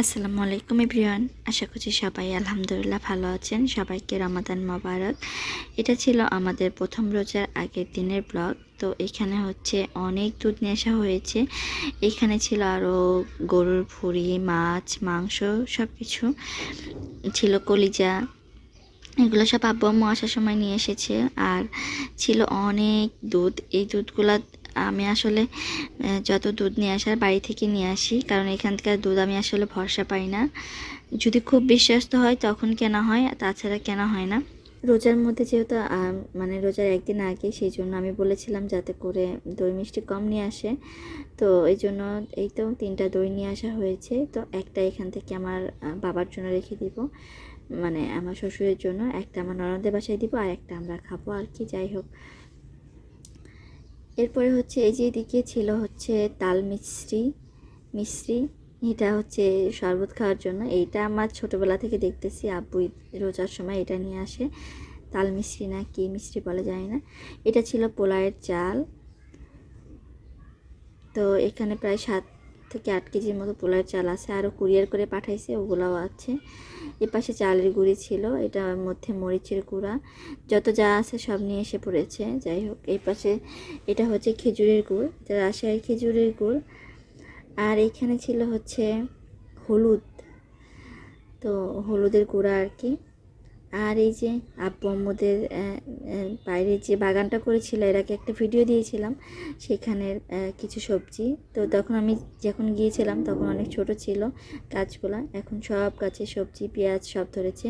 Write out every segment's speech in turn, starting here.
আসসালামু আলাইকুম এভরিওয়ান। আশা করছি সবাই আলহামদুলিল্লাহ ভালো আছেন। সবাইকে রমাদান মোবারক। এটা ছিল আমাদের প্রথম রোজার আগের দিনের ব্লগ। তো এখানে হচ্ছে অনেক দুধ আসা হয়েছে। এখানে ছিল আরও গরুর ভুড়ি, মাছ, মাংস সব কিছু ছিল কলিজা। এগুলো সব আব্বু আম্মু আসার সময় নিয়ে এসেছে। আর ছিল অনেক দুধ। এই দুধগুলা আমি আসলে যত দুধ নিয়ে আসার বাড়ি থেকে নিয়ে আসি, কারণ এখানকার দুধ আমি আসলে ভরসা পাই না। যদি খুব বিশ্বস্ত হয়, তখন কেনা হয়, তাছাড়া কেনা হয় না। রোজার মধ্যে যেহেতু মানে রোজার একদিন আগে সেই জন্য আমি বলেছিলাম যাতে করে দই মিষ্টি কম নিয়ে আসে। তো এই জন্য এই তো তিনটা দই নিয়ে আসা হয়েছে। তো একটা এখান থেকে আমার বাবার জন্য রেখে দিব। মানে আমার শ্বশুরের জন্য, একটা আমার ননদের বাসায় দিব, আর একটা আমরা খাব আর কি, যাই হোক। এরপরে হচ্ছে এই যে এদিকে ছিল হচ্ছে তাল মিশ্রি মিশ্রি এটা হচ্ছে শরবত খাওয়ার জন্য। এইটা আমার ছোটোবেলা থেকে দেখতেছি, আব্বু রোজার সময় এটা নিয়ে আসে। তাল মিশ্রি না কি মিশ্রি বলা যায় না। এটা ছিল পোলায়ের চাল। তো এখানে প্রায় সাত থেকে আট কেজির মতো পোলার চাল আছে, আরও কুরিয়ার করে পাঠাইছে, ওগুলাও আছে। এ পাশে চালের গুঁড়ি ছিল এটার মধ্যে মরিচের গুঁড়া, যত যা আছে সব নিয়ে এসে পড়েছে, যাই হোক। এই পাশে এটা হচ্ছে খেজুরের গুড়, এটা রাজশাহীর খেজুরের গুড়। আর এখানে ছিল হচ্ছে হলুদ, তো হলুদের গুঁড়া আর কি। আর এই যে আব্বু আম্মুদের বাইরে যে বাগানটা করেছিল, এর আগে একটা ভিডিও দিয়েছিলাম। সেখানের কিছু সবজি। তো তখন আমি যখন গিয়েছিলাম, তখন অনেক ছোট ছিল গাছগুলা। এখন সব গাছে সবজি, পেঁয়াজ সব ধরেছে।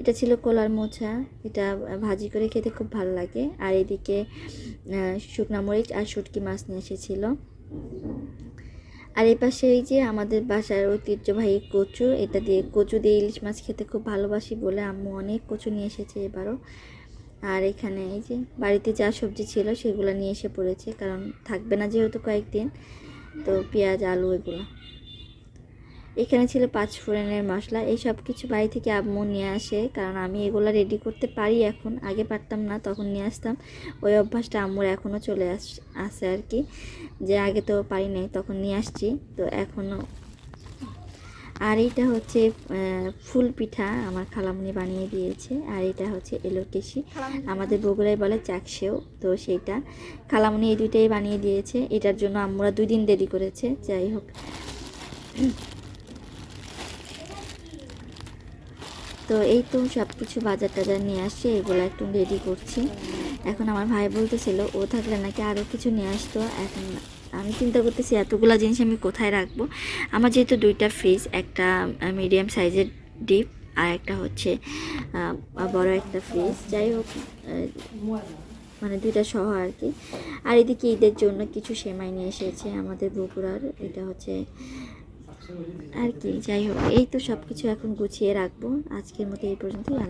এটা ছিল কলার মোছা এটা ভাজি করে খেতে খুব ভালো লাগে। আর এদিকে শুকনা মরিচ আর শুটকি মাছ নিয়ে এসেছিল। আর এই পাশে এই যে আমাদের বাসার ঐতিহ্যবাহী কচু, এটা দিয়ে কচু দিয়ে ইলিশ মাছ খেতে খুব ভালোবাসি বলে আম্মু অনেক কচু নিয়ে এসেছে এবারও। আর এখানে এই যে বাড়িতে যা সবজি ছিল সেগুলো নিয়ে এসে পড়েছে, কারণ থাকবে না যেহেতু কয়েকদিন। তো পেঁয়াজ, আলু এগুলো। এখানে ছিল পাঁচ ফোড়নের মশলা। এই সব কিছু বাড়ি থেকে আম্মু নিয়ে আসে কারণ আমি এগুলো রেডি করতে পারি এখন। আগে পারতাম না তখন নিয়ে আসতাম। ওই অভ্যাসটা আম্মুর এখনও চলে আস আসে আর কি। যে আগে তো পারি নাই তখন নিয়ে আসছি। তো এখনও আর এইটা হচ্ছে ফুল পিঠা আমার খালামুনি বানিয়ে দিয়েছে। আর এটা হচ্ছে এলোকেশি আমাদের বগুড়ায় বলে চাকসেও তো সেইটা। খালামুনি এই দুইটাই বানিয়ে দিয়েছে। এটার জন্য আমরা দুই দিন দেরি করেছে। যাই হোক। তো এই তো সব কিছু বাজার টাজার নিয়ে আসছে এগুলো একটু রেডি করছি। এখন আমার ভাই বলতেছিল, ও থাকলে নাকি আরও কিছু নিয়ে আসতো? এখন আমি চিন্তা করতেছি, এতগুলো জিনিস আমি কোথায় রাখব? আমার যেহেতু দুইটা ফ্রিজ একটা মিডিয়াম সাইজের ডিপ আর একটা হচ্ছে বড় একটা ফ্রিজ যাই হোক মানে দুইটা সহ আর কি। আর এদিকে ঈদের জন্য কিছু সেমাই নিয়ে এসেছে আমাদের বগুড়ার। এটা হচ্ছে আর কি যাই হোক এই তো সব কিছু এখন গুছিয়ে রাখব। আজকের মতো এই পর্যন্তই আল্লাহ